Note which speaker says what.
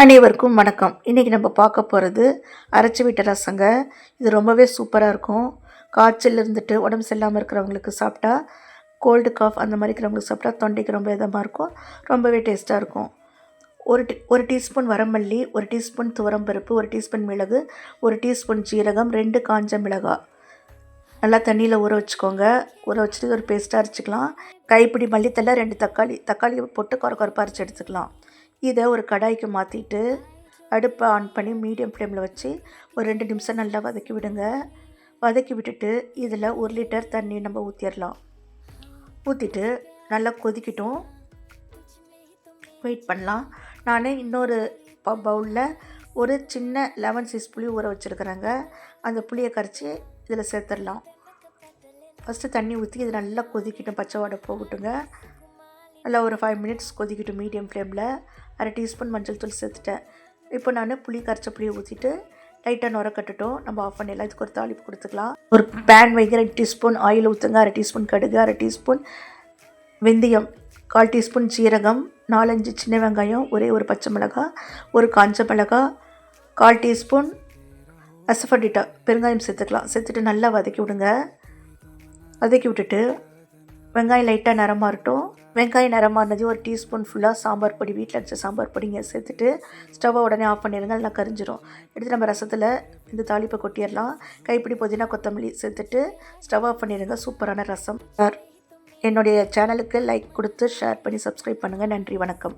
Speaker 1: அனைவருக்கும் வணக்கம். இன்றைக்கி நம்ம பார்க்க போகிறது அரைச்சி விட்ட ரசங்க. இது ரொம்பவே சூப்பராக இருக்கும். காய்ச்சல் இருந்துட்டு உடம்பு சரியில்லாமல் இருக்கிறவங்களுக்கு சாப்பிட்டா கோல்டு காஃப் அந்த மாதிரி இருக்கிறவங்களுக்கு சாப்பிட்டா தொண்டைக்கு ரொம்ப இதமாக இருக்கும். ரொம்பவே டேஸ்ட்டாக இருக்கும். ஒரு டீ ஒரு டீஸ்பூன் வரமல்லி ஒரு டீஸ்பூன் துவரம்பருப்பு ஒரு டீஸ்பூன் மிளகு ஒரு டீஸ்பூன் ஜீரகம் ரெண்டு காஞ்ச மிளகாய் நல்லா தண்ணியில் ஊற வச்சுக்கோங்க. ஊற வச்சுட்டு ஒரு பேஸ்ட்டாக அரைச்சிக்கலாம். கைப்பிடி மல்லித்தலை ரெண்டு தக்காளி தக்காளி போட்டு குறை குறைப்பாக அரைச்சி எடுத்துக்கலாம். இதை ஒரு கடாய்க்கு மாற்றிட்டு அடுப்பை ஆன் பண்ணி மீடியம் ஃப்ளேமில் வச்சு ஒரு ரெண்டு நிமிஷம் நல்லா வதக்கி விடுங்க. வதக்கி விட்டுட்டு இதில் ஒரு லிட்டர் தண்ணி நம்ம ஊற்றிடலாம் ஊற்றிட்டு நல்லா கொதிக்கட்டும். வெயிட் பண்ணலாம். நான் இன்னொரு பவுலில் ஒரு சின்ன லெமன் சீஸ் புளி ஊற வச்சுருக்குறேங்க. அந்த புளியை கரைச்சி இதில் சேர்த்துடலாம். ஃபஸ்ட்டு தண்ணி ஊற்றி இது நல்லா கொதிக்கட்டும். பச்சை வாடை போகட்டுங்க. நல்லா ஒரு ஃபைவ் மினிட்ஸ் கொதிக்கட்டும் மீடியம் ஃப்ளேமில் அரை டீஸ்பூன் மஞ்சள் தூள் சேர்த்துட்டேன். இப்போ நான் புளி கரைச்ச புளியை ஊற்றிட்டு லைட்டாக நுர நம்ம ஆஃப் பண்ணிடலாம் இதுக்கு ஒரு தாளிப்பு கொடுத்துக்கலாம். ஒரு பேன் வைங்க ரெண்டு டீஸ்பூன் ஆயில் ஊற்றுங்க அரை டீஸ்பூன் கடுகு அரை டீஸ்பூன் வெந்தயம் கால் டீஸ்பூன் சீரகம் நாலஞ்சு சின்ன வெங்காயம் ஒரே ஒரு பச்சை மிளகாய் ஒரு காஞ்ச மிளகாய் கால் டீஸ்பூன் அசஃபடிட்டா. பெருங்காயம் சேர்த்துக்கலாம். சேர்த்துட்டு நல்லா வதக்கி விடுங்க. வதக்கி விட்டுட்டு வெங்காயம் லைட்டாக நிறமாறட்டும். வெங்காயம் நிறமாறினது ஒரு டீஸ்பூன் ஃபுல்லாக சாம்பார் பொடி வீட்டில் வச்ச சாம்பார் பொடிங்க சேர்த்துட்டு ஸ்டவ்வை உடனே ஆஃப் பண்ணிடுங்க நல்லா கரிஞ்சிரும். எடுத்து நம்ம ரசத்தில் இந்த தாளிப்பை கொட்டிடலாம். கைப்பிடி புதினா கொத்தமல்லி சேர்த்துட்டு ஸ்டவ் ஆஃப் பண்ணிடுங்க சூப்பரான ரசம். சார் என்னுடைய சேனலுக்கு லைக் கொடுத்து ஷேர் பண்ணி சப்ஸ்கிரைப் பண்ணுங்கள் நன்றி வணக்கம்.